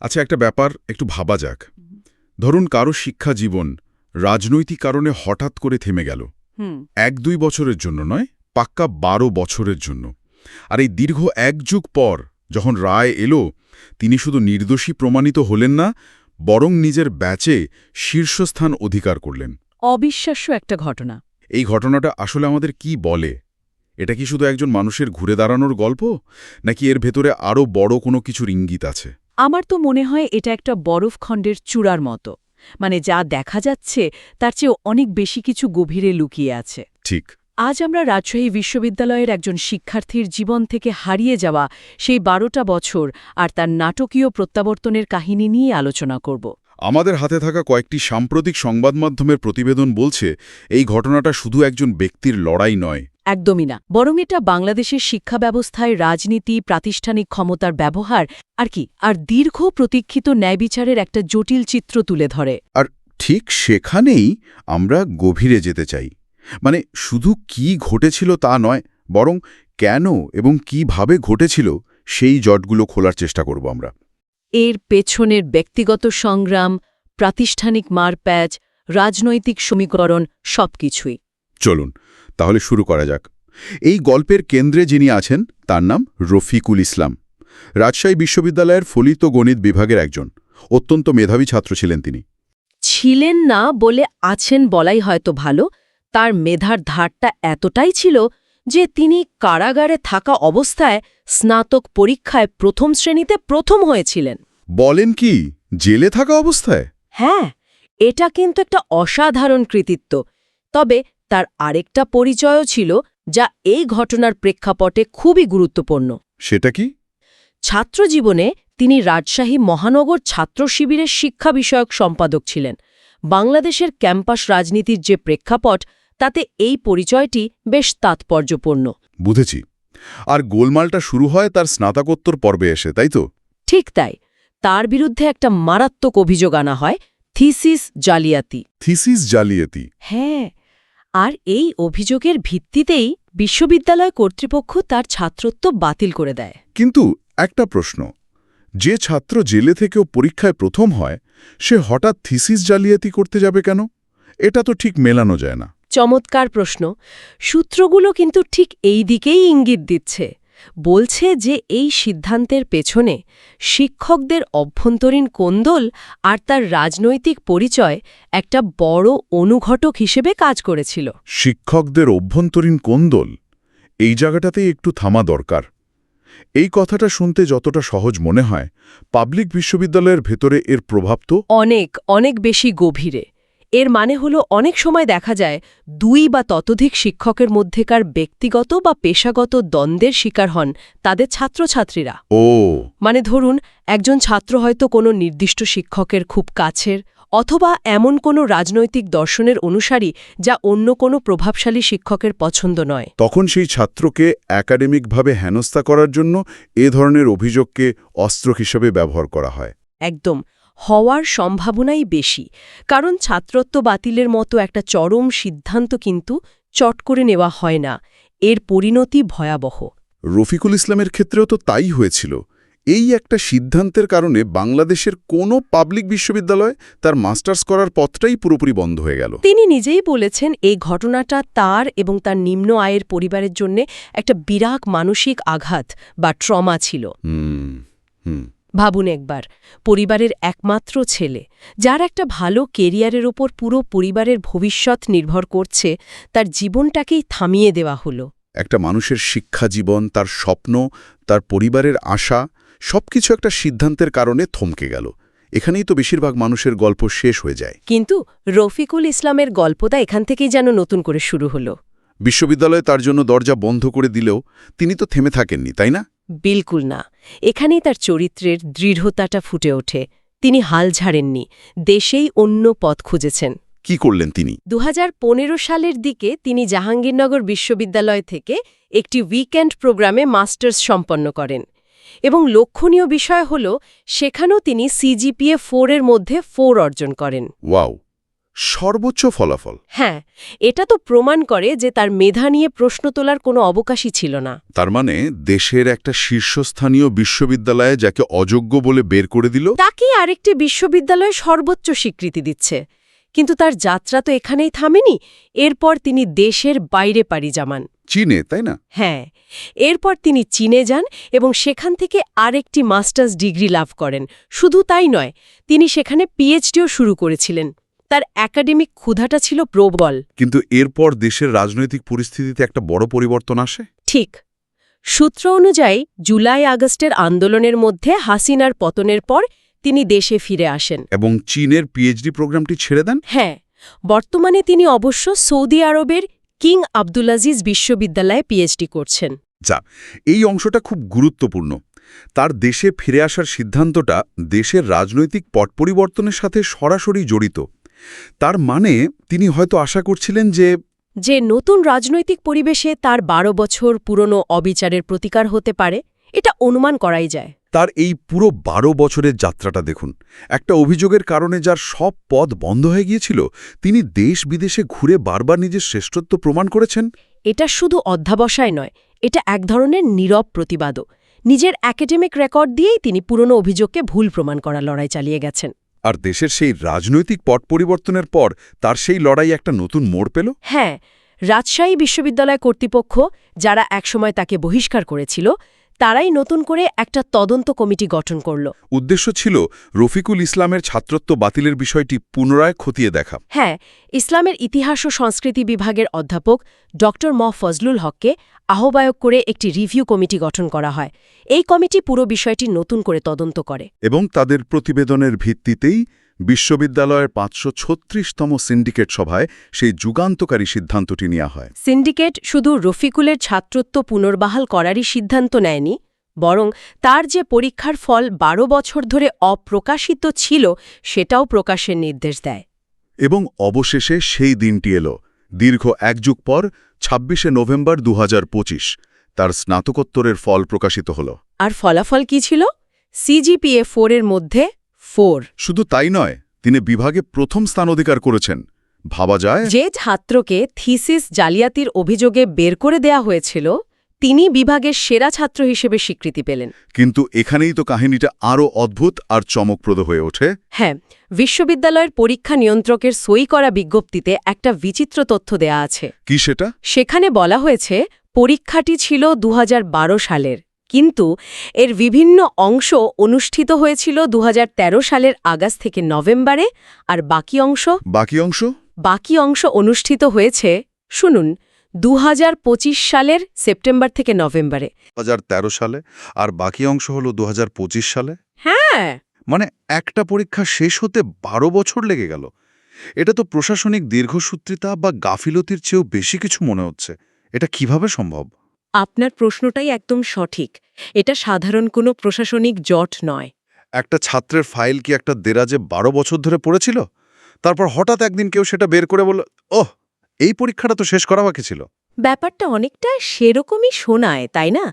আচ্ছা একটা ব্যাপার একটু ভাবা যাক। ধরুন কারও শিক্ষা জীবন রাজনৈতিক কারণে হঠাৎ করে থেমে গেল। এক দুই বছরের জন্য নয় পাক্কা বারো বছরের জন্য। আর এই দীর্ঘ এক যুগ পর যখন রায় এলো তিনি শুধু নির্দোষী প্রমাণিত হলেন না বরং নিজের ব্যাচে শীর্ষস্থান অধিকার করলেন। অবিশ্বাস্য একটা ঘটনা। এই ঘটনাটা আসলে আমাদের কি বলে? এটা কি শুধু একজন মানুষের ঘুরে দাঁড়ানোর গল্প? নাকি এর ভেতরে আরও বড় কোনো কিছুর ইঙ্গিত আছে? আমার তো মনে হয় এটা একটা বরফখণ্ডের চূড়ার মতো। মানে যা দেখা যাচ্ছে তার চেয়ে অনেক বেশি কিছু গভীরে লুকিয়ে আছে। ঠিক। আজ আমরা রাজশাহী বিশ্ববিদ্যালয়ের একজন শিক্ষার্থীর জীবন থেকে হারিয়ে যাওয়া সেই বারোটা বছর আর তার নাটকীয় প্রত্যাবর্তনের কাহিনী নিয়ে আলোচনা করব। আমাদের হাতে থাকা কয়েকটি সাম্প্রতিক সংবাদ মাধ্যমের প্রতিবেদন বলছে এই ঘটনাটা শুধু একজন ব্যক্তির লড়াই নয় একদমই না। বরং এটা বাংলাদেশের শিক্ষা ব্যবস্থায় রাজনীতি প্রাতিষ্ঠানিক ক্ষমতার ব্যবহার আর কি আর দীর্ঘ প্রতীক্ষিত ন্যায়বিচারের একটা জটিল চিত্র তুলে ধরে। আর ঠিক সেখানেই আমরা গভীরে যেতে চাই। মানে শুধু কি ঘটেছিল তা নয় বরং কেন এবং কীভাবে ঘটেছিল সেই জটগুলো খোলার চেষ্টা করব আমরা। এর পেছনের ব্যক্তিগত সংগ্রাম প্রাতিষ্ঠানিক মারপ্যাচ রাজনৈতিক সমীকরণ সবকিছুই। চলুন তাহলে শুরু করা যাক। এই গল্পের কেন্দ্রে যিনি আছেন তার নাম রফিকুল ইসলাম। রাজশাহী বিশ্ববিদ্যালয়ের ফলিত গণিত বিভাগের একজন। অত্যন্ত মেধাবী ছাত্র ছিলেন তিনি। ছিলেন না বলে আছেন বলাই হয়তো ভালো তার মেধার ধারটা এতটাই ছিল যে তিনি কারাগারে থাকা অবস্থায় স্নাতক পরীক্ষায় প্রথম শ্রেণীতে প্রথম হয়েছিলেন। বলেন কি জেলে থাকা অবস্থায়? হ্যাঁ এটা কিন্তু একটা অসাধারণ কৃতিত্ব। তবে তার আরেকটা পরিচয়ও ছিল যা এই ঘটনার প্রেক্ষাপটে খুবই গুরুত্বপূর্ণ। সেটা কি? ছাত্রজীবনে তিনি রাজশাহী মহানগর ছাত্র শিবিরের শিক্ষা বিষয়ক সম্পাদক ছিলেন। বাংলাদেশের ক্যাম্পাস রাজনীতির যে প্রেক্ষাপট তাতে এই পরিচয়টি বেশ তাৎপর্যপূর্ণ। বুঝেছি। আর গোলমালটা শুরু হয় তার স্নাতকোত্তর পর্বে এসে তাই তো? ঠিক তাই। তার বিরুদ্ধে একটা মারাত্মক অভিযোগ আনা হয় থিসিস জালিয়াতি। থিসিস জালিয়াতি। হ্যাঁ। আর এই অভিযোগের ভিত্তিতেই বিশ্ববিদ্যালয় কর্তৃপক্ষ তার ছাত্রত্ব বাতিল করে দেয়। কিন্তু একটা প্রশ্ন যে ছাত্র জেলে থেকেও পরীক্ষায় প্রথম হয় সে হঠাৎ থিসিস জালিয়াতি করতে যাবে কেন? এটা তো ঠিক মেলানো যায় না। চমৎকার প্রশ্ন। সূত্রগুলো কিন্তু ঠিক এই দিকেই ইঙ্গিত দিচ্ছে। বলছে যে এই সিদ্ধান্তের পেছনে শিক্ষকদের অভ্যন্তরীণ কোন্দল আর তার রাজনৈতিক পরিচয় একটা বড় অনুঘটক হিসেবে কাজ করেছিল। শিক্ষকদের অভ্যন্তরীণ কোন্দল? এই জায়গাটাতেই একটু থামা দরকার। এই কথাটা শুনতে যতটা সহজ মনে হয় পাবলিক বিশ্ববিদ্যালয়ের ভেতরে এর প্রভাব তো? অনেক অনেক বেশি গভীরে। এর মানে হলো অনেক সময় দেখা যায় দুই বা ততোধিক শিক্ষকের মধ্যেকার ব্যক্তিগত বা পেশাগত দ্বন্দ্বের শিকার হন তাদের ছাত্রছাত্রীরা। ও। মানে ধরুন একজন ছাত্র হয়তো কোনো নির্দিষ্ট শিক্ষকের খুব কাছের অথবা এমন কোনো রাজনৈতিক দর্শনের অনুসারী যা অন্য কোনো প্রভাবশালী শিক্ষকের পছন্দ নয়। তখন সেই ছাত্রকে একাডেমিকভাবে হেনস্থা করার জন্য এ ধরনের অভিযোগকে অস্ত্র হিসেবে ব্যবহার করা হয়। একদম। হওয়ার সম্ভাবনাই বেশি কারণ ছাত্রত্ব বাতিলের মতো একটা চরম সিদ্ধান্ত কিন্তু চট করে নেওয়া হয় না। এর পরিণতি ভয়াবহ। রফিকুল ইসলামের ক্ষেত্রেও তো তাই হয়েছিল। এই একটা সিদ্ধান্তের কারণে বাংলাদেশের কোনো পাবলিক বিশ্ববিদ্যালয় তার মাস্টার্স করার পথটাই পুরোপুরি বন্ধ হয়ে গেল। তিনি নিজেই বলেছেন এই ঘটনাটা তার এবং তার নিম্ন আয়ের পরিবারের জন্য একটা বিরাট মানসিক আঘাত বা ট্রমা ছিল। হুম হুম। ভাবুন একবার পরিবারের একমাত্র ছেলে যার একটা ভালো কেরিয়ারের ওপর পুরো পরিবারের ভবিষ্যৎ নির্ভর করছে তার জীবনটাকেই থামিয়ে দেওয়া হলো। একটা মানুষের শিক্ষা জীবন তার স্বপ্ন তার পরিবারের আশা সবকিছু একটা সিদ্ধান্তের কারণে থমকে গেল। এখানেই তো বেশিরভাগ মানুষের গল্প শেষ হয়ে যায়। কিন্তু রফিকুল ইসলামের গল্পটা এখান থেকেই যেন নতুন করে শুরু হলো। বিশ্ববিদ্যালয়ে তার জন্য দরজা বন্ধ করে দিলেও তিনি তো থেমে থাকেননি তাই না? বিলকুল না। এখানেই তার চরিত্রের দৃঢ়তাটা ফুটে ওঠে। তিনি হাল ছাড়েননি দেশেই অন্য পথ খুঁজেছেন। কি করলেন তিনি? দু হাজার পনেরো সালের দিকে তিনি জাহাঙ্গীরনগর বিশ্ববিদ্যালয় থেকে একটি উইকেন্ড প্রোগ্রামে মাস্টার্স সম্পন্ন করেন এবং লক্ষণীয় বিষয় হল সেখানেও তিনি সিজিপিএ ফোরের মধ্যে ফোর অর্জন করেন। ওয়াও! সর্বোচ্চ ফলাফল। হ্যাঁ এটা তো প্রমাণ করে যে তার মেধা নিয়ে প্রশ্ন তোলার কোনো অবকাশই ছিল না। তার মানে দেশের একটা শীর্ষস্থানীয় বিশ্ববিদ্যালয়ে যাকে অযোগ্য বলে বের করে দিল? তাকেই আরেকটি বিশ্ববিদ্যালয়ে সর্বোচ্চ স্বীকৃতি দিচ্ছে। কিন্তু তার যাত্রা তো এখানেই থামেনি এরপর তিনি দেশের বাইরে পাড়ি জামান। চীনে তাই না? হ্যাঁ এরপর তিনি চীনে যান এবং সেখান থেকে আরেকটি মাস্টার্স ডিগ্রি লাভ করেন। শুধু তাই নয় তিনি সেখানে পিএইচডিও শুরু করেছিলেন। তার একাডেমিক ক্ষুধাটা ছিল প্রবল। কিন্তু এরপর দেশের রাজনৈতিক পরিস্থিতিতে একটা বড় পরিবর্তন আসে? ঠিক। সূত্র অনুযায়ী জুলাই আগস্টের আন্দোলনের মধ্যে হাসিনার পতনের পর তিনি দেশে ফিরে আসেন। এবং চীনের পিএইচডি প্রোগ্রামটি ছেড়ে দেন? হ্যাঁ। বর্তমানে তিনি অবশ্য সৌদি আরবের কিং আবদুলাজিজ বিশ্ববিদ্যালয়ে পিএইচডি করছেন। যা এই অংশটা খুব গুরুত্বপূর্ণ। তার দেশে ফিরে আসার সিদ্ধান্তটা দেশের রাজনৈতিক পট পরিবর্তনের সাথে সরাসরি জড়িত। তার মানে তিনি হয়তো আশা করছিলেন যে যে নতুন রাজনৈতিক পরিবেশে তার বারো বছর পুরনো অবিচারের প্রতিকার হতে পারে এটা অনুমান করাই যায়। তার এই পুরো বারো বছরের যাত্রাটা দেখুন। একটা অভিযোগের কারণে যার সব পদ বন্ধ হয়ে গিয়েছিল তিনি দেশ বিদেশে ঘুরে বারবার নিজের শ্রেষ্ঠত্ব প্রমাণ করেছেন। এটা শুধু অধ্যাবসায় নয় এটা এক ধরনের নীরব প্রতিবাদও। নিজের একাডেমিক রেকর্ড দিয়েই তিনি পুরনো অভিযোগকে ভুল প্রমাণ করা লড়াই চালিয়ে গেছেন। আর দেশের সেই রাজনৈতিক পট পরিবর্তনের পর তার সেই লড়াই একটা নতুন মোড় পেল? হ্যাঁ রাজশাহী বিশ্ববিদ্যালয় কর্তৃপক্ষ, যারা একসময় তাকে বহিষ্কার করেছিল তারাই নতুন করে একটা তদন্ত কমিটি গঠন করল। উদ্দেশ্য ছিল রফিকুল ইসলামের ছাত্রত্ব বাতিলের বিষয়টি পুনরায় খতিয়ে দেখা। হ্যাঁ ইসলামের ইতিহাস ও সংস্কৃতি বিভাগের অধ্যাপক ড. ম. ফজলুল হককে আহ্বায়ক করে একটি রিভিউ কমিটি গঠন করা হয়। এই কমিটি পুরো বিষয়টি নতুন করে তদন্ত করে। এবং তাদের প্রতিবেদনের ভিত্তিতেই বিশ্ববিদ্যালয়ের পাঁচশো ছত্রিশতম সিন্ডিকেট সভায় সেই যুগান্তকারী সিদ্ধান্তটি নেওয়া হয়। সিন্ডিকেট শুধু রফিকুলের ছাত্রত্ব পুনর্বহাল করারই সিদ্ধান্ত নেয়নি বরং তার যে পরীক্ষার ফল বারো বছর ধরে অপ্রকাশিত ছিল সেটাও প্রকাশের নির্দেশ দেয়। এবং অবশেষে সেই দিনটি এলো। দীর্ঘ এক যুগ পর ছাব্বিশে নভেম্বর দু হাজার পঁচিশ তার স্নাতকোত্তরের ফল প্রকাশিত হল। আর ফলাফল কি ছিল? সিজিপিএ ফোরের মধ্যে ফোর। শুধু তাই নয় তিনি বিভাগে প্রথম স্থান অধিকার করেছেন। ভাবা যায়? যে ছাত্রকে থিসিস জালিয়াতির অভিযোগে বের করে দেয়া হয়েছিল তিনি বিভাগের সেরা ছাত্র হিসেবে স্বীকৃতি পেলেন। কিন্তু এখানেই তো কাহিনীটা আরও অদ্ভুত আর চমকপ্রদ হয়ে ওঠে। হ্যাঁ বিশ্ববিদ্যালয়ের পরীক্ষা নিয়ন্ত্রকের সই করা বিজ্ঞপ্তিতে একটা বিচিত্র তথ্য দেয়া আছে। কি সেটা? সেখানে বলা হয়েছে পরীক্ষাটি ছিল দু হাজার বারো সালের। কিন্তু এর বিভিন্ন অংশ অনুষ্ঠিত হয়েছিল দু হাজার তেরো সালের আগস্ট থেকে নভেম্বরে আর বাকি অংশ? বাকি অংশ? বাকি অংশ অনুষ্ঠিত হয়েছে শুনুন দু হাজার পঁচিশ সালের সেপ্টেম্বর থেকে নভেম্বরে। দু হাজার তেরো সালে আর বাকি অংশ হলো দু সালে? হ্যাঁ। মানে একটা পরীক্ষা শেষ হতে বারো বছর লেগে গেল। এটা তো প্রশাসনিক দীর্ঘসূত্রিতা বা গাফিলতির চেয়েও বেশি কিছু মনে হচ্ছে। এটা কীভাবে সম্ভব? আপনার প্রশ্নটাই একদম সঠিক। এটা সাধারণ কোনো প্রশাসনিক জট নয়। একটা ছাত্রের ফাইল কি একটা দেরাজে বারো বছর ধরে পড়েছিল? তারপর হঠাৎ একদিন কেউ সেটা বের করে বলল ওহ এই পরীক্ষাটা তো শেষ করা বাকি ছিল। ব্যাপারটা অনেকটা সেরকমই শোনায় তাই না?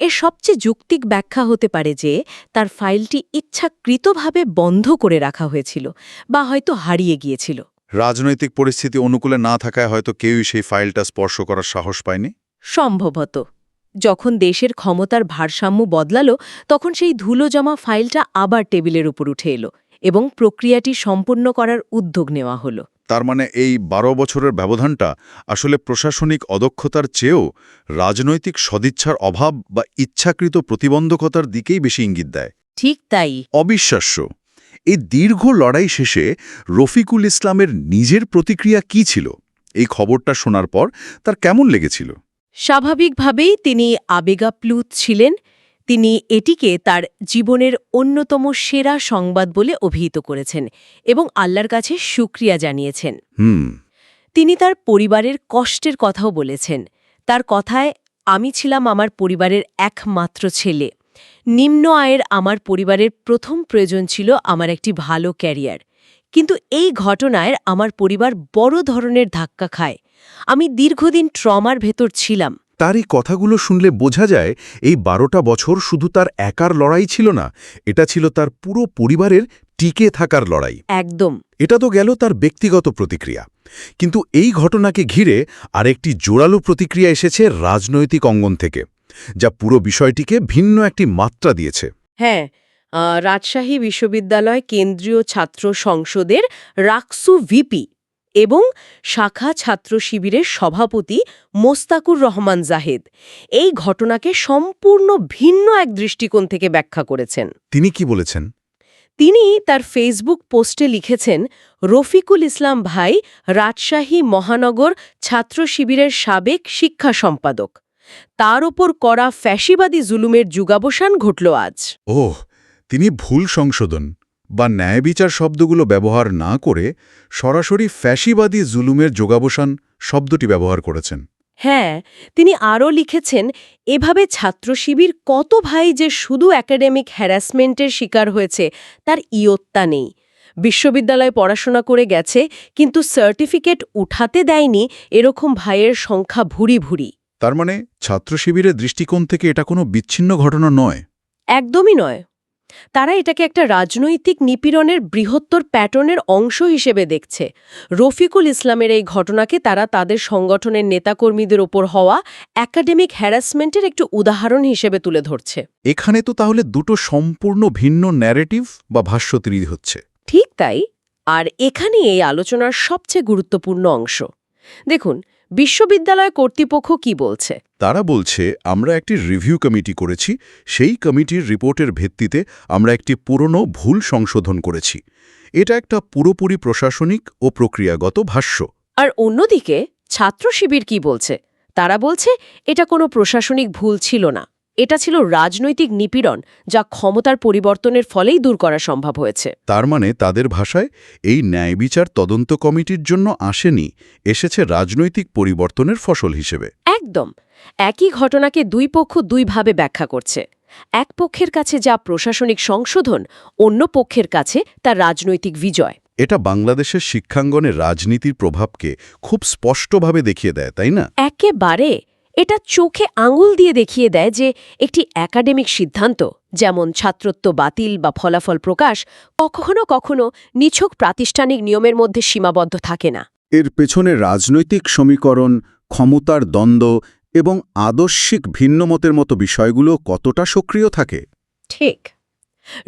এর সবচেয়ে যুক্তিক ব্যাখ্যা হতে পারে যে তার ফাইলটি ইচ্ছাকৃতভাবে বন্ধ করে রাখা হয়েছিল বা হয়তো হারিয়ে গিয়েছিল। রাজনৈতিক পরিস্থিতি অনুকূলে না থাকায় হয়তো কেউই সেই ফাইলটা স্পর্শ করার সাহস পায়নি। সম্ভবত। যখন দেশের ক্ষমতার ভারসাম্য বদলালো তখন সেই ধুলো জমা ফাইলটা আবার টেবিলের উপর উঠে এলো এবং প্রক্রিয়াটি সম্পূর্ণ করার উদ্যোগ নেওয়া হলো। তার মানে এই বারো বছরের ব্যবধানটা আসলে প্রশাসনিক অদক্ষতার চেয়েও রাজনৈতিক সদিচ্ছার অভাব বা ইচ্ছাকৃত প্রতিবন্ধকতার দিকেই বেশি ইঙ্গিত দেয়। ঠিক তাই। অবিশ্বাস্য। এই দীর্ঘ লড়াই শেষে রফিকুল ইসলামের নিজের প্রতিক্রিয়া কি ছিল? এই খবরটা শোনার পর তার কেমন লেগেছিল? স্বাভাবিকভাবেই তিনি আবেগাপ্লুত ছিলেন। তিনি এটিকে তার জীবনের অন্যতম সেরা সংবাদ বলে অভিহিত করেছেন এবং আল্লাহর কাছে সুক্রিয়া জানিয়েছেন। তিনি তার পরিবারের কষ্টের কথাও বলেছেন। তার কথায় আমি ছিলাম আমার পরিবারের একমাত্র ছেলে। নিম্ন আয়ের আমার পরিবারের প্রথম প্রয়োজন ছিল আমার একটি ভালো ক্যারিয়ার। কিন্তু এই ঘটনায় আমার পরিবার বড় ধরনের ধাক্কা খায়। আমি দীর্ঘদিন ট্রমার ভেতর ছিলাম। তার এই কথাগুলো শুনলে বোঝা যায় এই বারোটা বছর শুধু তার একার লড়াই ছিল না এটা ছিল তার পুরো পরিবারের টিকে থাকার লড়াই। একদম। এটা তো গেল তার ব্যক্তিগত প্রতিক্রিয়া। কিন্তু এই ঘটনাকে ঘিরে আরেকটি জোরালো প্রতিক্রিয়া এসেছে রাজনৈতিক অঙ্গন থেকে যা পুরো বিষয়টিকে ভিন্ন একটি মাত্রা দিয়েছে। হ্যাঁ রাজশাহী বিশ্ববিদ্যালয় কেন্দ্রীয় ছাত্র সংসদের রাকসু ভিপি এবং শাখা ছাত্র শিবিরের সভাপতি মোস্তাকুর রহমান জাহেদ। এই ঘটনাকে সম্পূর্ণ ভিন্ন এক দৃষ্টিকোণ থেকে ব্যাখ্যা করেছেন। তিনি কি বলেছেন? তিনি তার ফেসবুক পোস্টে লিখেছেন রফিকুল ইসলাম ভাই রাজশাহী মহানগর ছাত্র শিবিরের সাবেক শিক্ষা সম্পাদক। তার ওপর করা ফ্যাসিবাদী জুলুমের যুগাবসান ঘটল আজ। ওহ তিনি ভুল সংশোধন। বা ন্যায় বিচার শব্দগুলো ব্যবহার না করে সরাসরি ফ্যাসিবাদী জুলুমের যোগাবসান শব্দটি ব্যবহার করেছেন। হ্যাঁ তিনি আরও লিখেছেন এভাবে ছাত্র শিবির কত ভাই যে শুধু একাডেমিক হ্যারাসমেন্টের শিকার হয়েছে তার ইয়ত্তা নেই। বিশ্ববিদ্যালয়ে পড়াশোনা করে গেছে কিন্তু সার্টিফিকেট উঠাতে দেয়নি এরকম ভাইয়ের সংখ্যা ভুরি ভুরি। তার মানে ছাত্র শিবিরের দৃষ্টিকোণ থেকে এটা কোনো বিচ্ছিন্ন ঘটনা নয়? একদমই নয়। তারা এটাকে একটা রাজনৈতিক নিপীড়নের বৃহত্তর প্যাটার্নের অংশ হিসেবে দেখছে। রফিকুল ইসলামের এই ঘটনাকে তারা তাদের সংগঠনের নেতাকর্মীদের ওপর হওয়া একাডেমিক হ্যারাসমেন্টের একটু উদাহরণ হিসেবে তুলে ধরছে। এখানে তো তাহলে দুটো সম্পূর্ণ ভিন্ন ন্যারেটিভ বা ভাষ্য তৈরি হচ্ছে। ঠিক তাই। আর এখানে এই আলোচনার সবচেয়ে গুরুত্বপূর্ণ অংশ। দেখুন বিশ্ববিদ্যালয় কর্তৃপক্ষ কি বলছে? তারা বলছে আমরা একটি রিভিউ কমিটি করেছি সেই কমিটির রিপোর্টের ভিত্তিতে আমরা একটি পুরনো ভুল সংশোধন করেছি। এটা একটা পুরোপুরি প্রশাসনিক ও প্রক্রিয়াগত ভাষ্য। আর অন্যদিকে ছাত্র শিবির কি বলছে? তারা বলছে এটা কোনো প্রশাসনিক ভুল ছিল না। এটা ছিল রাজনৈতিক নিপীড়ন যা ক্ষমতার পরিবর্তনের ফলেই দূর করা সম্ভব হয়েছে। তার মানে তাদের ভাষায় এই ন্যায় বিচার তদন্ত কমিটির জন্য আসেনি এসেছে রাজনৈতিক পরিবর্তনের ফসল হিসেবে। একদম। একই ঘটনাকে দুই পক্ষ দুইভাবে ব্যাখ্যা করছে। এক পক্ষের কাছে যা প্রশাসনিক সংশোধন অন্য পক্ষের কাছে তা রাজনৈতিক বিজয়। এটা বাংলাদেশের শিক্ষাঙ্গনে রাজনীতির প্রভাবকে খুব স্পষ্টভাবে দেখিয়ে দেয় তাই না? একেবারে। এটা চোখে আঙুল দিয়ে দেখিয়ে দেয় যে একটি একাডেমিক সিদ্ধান্ত যেমন ছাত্রত্ব বাতিল বা ফলাফল প্রকাশ কখনো কখনো নিছক প্রাতিষ্ঠানিক নিয়মের মধ্যে সীমাবদ্ধ থাকে না। এর পেছনে রাজনৈতিক সমীকরণ ক্ষমতার দ্বন্দ্ব এবং আদর্শিক ভিন্নমতের মতো বিষয়গুলো কতটা সক্রিয় থাকে? ঠিক।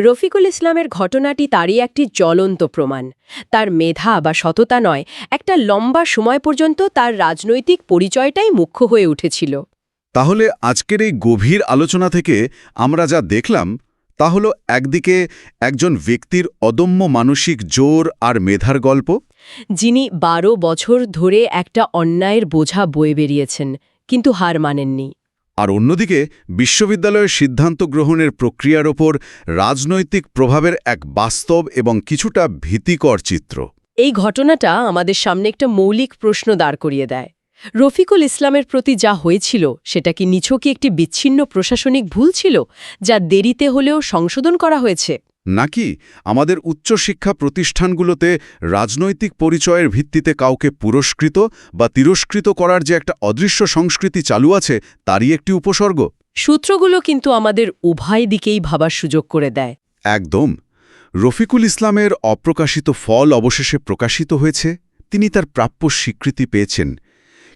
রফিকুল ইসলামের ঘটনাটি তারই একটি জ্বলন্ত প্রমাণ। তার মেধা বা সততা নয় একটা লম্বা সময় পর্যন্ত তার রাজনৈতিক পরিচয়টাই মুখ্য হয়ে উঠেছিল। তাহলে আজকের এই গভীর আলোচনা থেকে আমরা যা দেখলাম তা হল একদিকে একজন ব্যক্তির অদম্য মানসিক জোর আর মেধার গল্প। যিনি বারো বছর ধরে একটা অন্যায়ের বোঝা বয়ে বেরিয়েছেন কিন্তু হার মানেননি। আর অন্যদিকে বিশ্ববিদ্যালয়ের সিদ্ধান্ত গ্রহণের প্রক্রিয়ার ওপর রাজনৈতিক প্রভাবের এক বাস্তব এবং কিছুটা ভীতিকর চিত্র। এই ঘটনাটা আমাদের সামনে একটা মৌলিক প্রশ্ন দাঁড় করিয়ে দেয়। রফিকুল ইসলামের প্রতি যা হয়েছিল, সেটা কি নিছকই একটি বিচ্ছিন্ন প্রশাসনিক ভুল ছিল, যা দেরিতে হলেও সংশোধন করা হয়েছে? নাকি আমাদের উচ্চশিক্ষা প্রতিষ্ঠানগুলোতে রাজনৈতিক পরিচয়ের ভিত্তিতে কাউকে পুরস্কৃত বা তিরস্কৃত করার যে একটা অদৃশ্য সংস্কৃতি চালু আছে তারই একটি উপসর্গ? সূত্রগুলো কিন্তু আমাদের উভয় দিকেই ভাবার সুযোগ করে দেয়। একদম। রফিকুল ইসলামের অপ্রকাশিত ফল অবশেষে প্রকাশিত হয়েছে। তিনি তার প্রাপ্য স্বীকৃতি পেয়েছেন।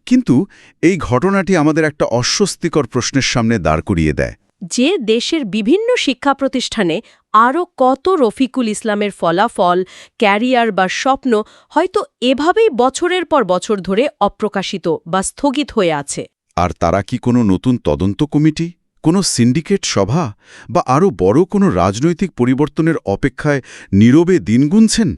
কিন্তু এই ঘটনাটি আমাদের একটা অস্বস্তিকর প্রশ্নের সামনে দাঁড় করিয়ে দেয়। যে দেশের বিভিন্ন শিক্ষা প্রতিষ্ঠানে আরও কত রফিকুল ইসলামের ফলাফল, ক্যারিয়ার বা স্বপ্ন হয়তো এভাবেই বছরের পর বছর ধরে অপ্রকাশিত বা স্থগিত হয়ে আছে। আর তারা কি কোনো নতুন তদন্ত কমিটি, কোনো সিন্ডিকেট সভা বা আরও বড় কোনো রাজনৈতিক পরিবর্তনের অপেক্ষায় নীরবে দিন গুনছেন?